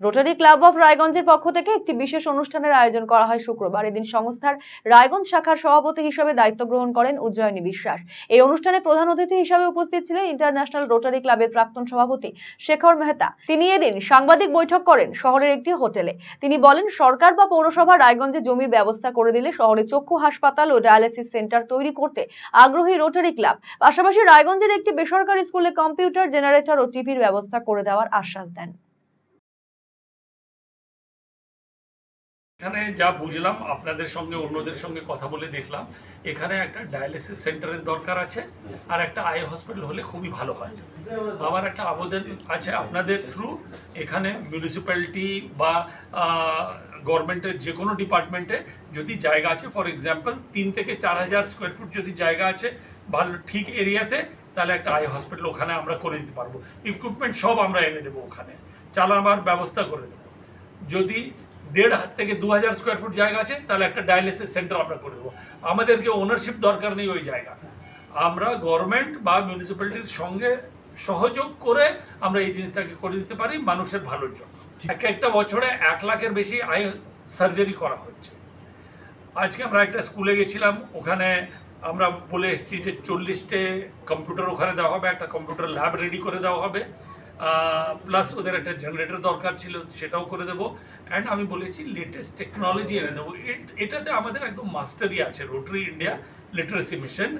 Rotary club of রায়গঞ্জের পক্ষ থেকে একটি বিশেষ অনুষ্ঠানের আয়োজন করা হয় শুক্রবার। এদিন সংস্থার রায়গঞ্জ শাখার সভাপতি হিসেবে দায়িত্ব গ্রহণ করেন উজ্জয়িনী বিশ্বাস। এই অনুষ্ঠানে প্রধান অতিথি হিসেবে উপস্থিত ছিলেন ইন্টারন্যাশনাল রোটারি ক্লাবের প্রাক্তন সভাপতি শেখর মেহতা। তিনি এদিন সাংবাদিক বৈঠক করেন শহরের একটি হোটেলে। তিনি বলেন, সরকার বা পৌরসভা রায়গঞ্জে জমির ব্যবস্থা করে দিলে শহরে চক্ষু হাসপাতাল ও ডায়ালিসিস সেন্টার তৈরি করতে আগ্রহী রোটারি ক্লাব। পাশাপাশি রায়গঞ্জের একটি বেসরকারি স্কুলে কম্পিউটার জেনারেটর ও টিভির ব্যবস্থা করে দেওয়ার আশ্বাস দেন। এখানে যা বুঝলাম, আপনাদের সঙ্গে, অন্যদের সঙ্গে কথা বলে দেখলাম, এখানে একটা ডায়ালিসিস সেন্টারের দরকার আছে আর একটা আই হসপিটাল হলে খুবই ভালো হয়। আমার একটা আবেদন আছে আপনাদের থ্রু এখানে মিউনিসিপ্যালিটি বা গভর্নমেন্টের যে কোনো ডিপার্টমেন্টে যদি জায়গা আছে ফর এক্সাম্পল তিন থেকে চার হাজার স্কোয়ার ফুট যদি জায়গা আছে, ভালো, ঠিক এরিয়াতে, তাহলে একটা আই হসপিটাল ওখানে আমরা করে দিতে পারব। ইকুইপমেন্ট সব আমরা এনে দেবো ওখানে। চালাবার ব্যবস্থা করে দেবো। যদি দেড় হাত থেকে দু হাজার স্কোয়ার ফুট জায়গা আছে তাহলে একটা ডায়ালিসিস সেন্টার আমরা করে দেবো। আমাদেরকে ওনারশিপ দরকার নেই ওই জায়গা। আমরা গভর্নমেন্ট বা মিউনিসিপ্যালিটির সঙ্গে সহযোগ করে আমরা এই জিনিসটাকে করে দিতে পারি মানুষের ভালোর জন্য। এক একটা বছরে এক লাখের বেশি আই সার্জারি করা হচ্ছে। আজকে আমরা একটা স্কুলে গেছিলাম ওখানে আমরা বলে এসেছি যে চল্লিশটে কম্পিউটার ওখানে দেওয়া হবে একটা কম্পিউটার ল্যাব রেডি করে দেওয়া হবে। প্লাস ওদের একটা জেনারেটর দরকার ছিল, সেটাও করে দেব। অ্যান্ড আমি বলেছি লেটেস্ট টেকনোলজি এনে দেবো। এট- এটাতে আমাদের একদম মাস্টারি আছে রোটারি ইন্ডিয়া লিটারেসি মিশন